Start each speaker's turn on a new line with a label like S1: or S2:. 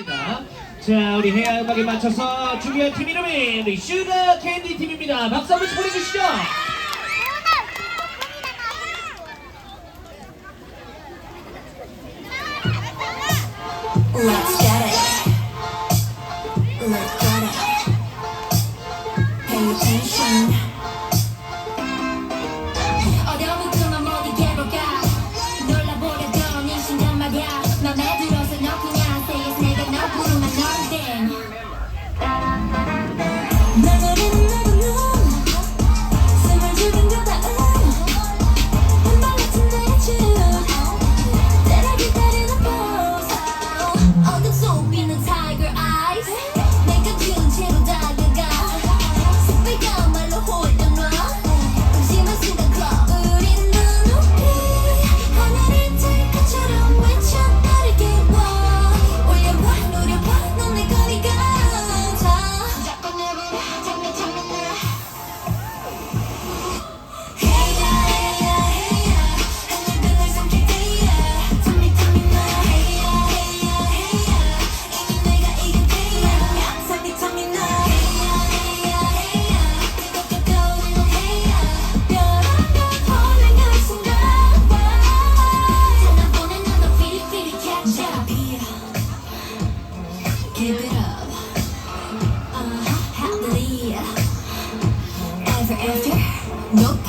S1: 있습니다. 자, 우리 해야 음악에 맞춰서 준비한 팀 이름이 우리 슈가 캔디 팀입니다. 박수 한번 보내주시죠.
S2: Let's get Give it up. Uh-huh. After. Nope.